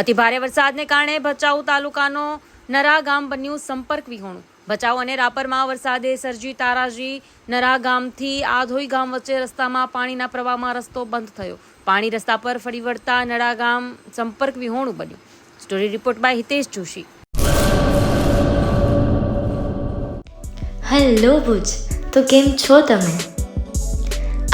અતિભારે વરસાદને કારણે ભચાઉ તાલુકાનો નરા ગામ બન્યું સંપર્ક વિહોણું. ભચાઉ અને રાપરમાં વરસાદે સર્જી તારાજી નરા ગામથી આધોઈ ગામ વચ્ચે રસ્તામાં પાણીના પ્રવાહમાં રસ્તો બંધ થયો. પાણી રસ્તા પર ફરી વળતા નરા ગામ સંપર્ક વિહોણું બન્યું. Story report by Hitesh Joshi. Hello Bhuj, તો કેમ છો તમે?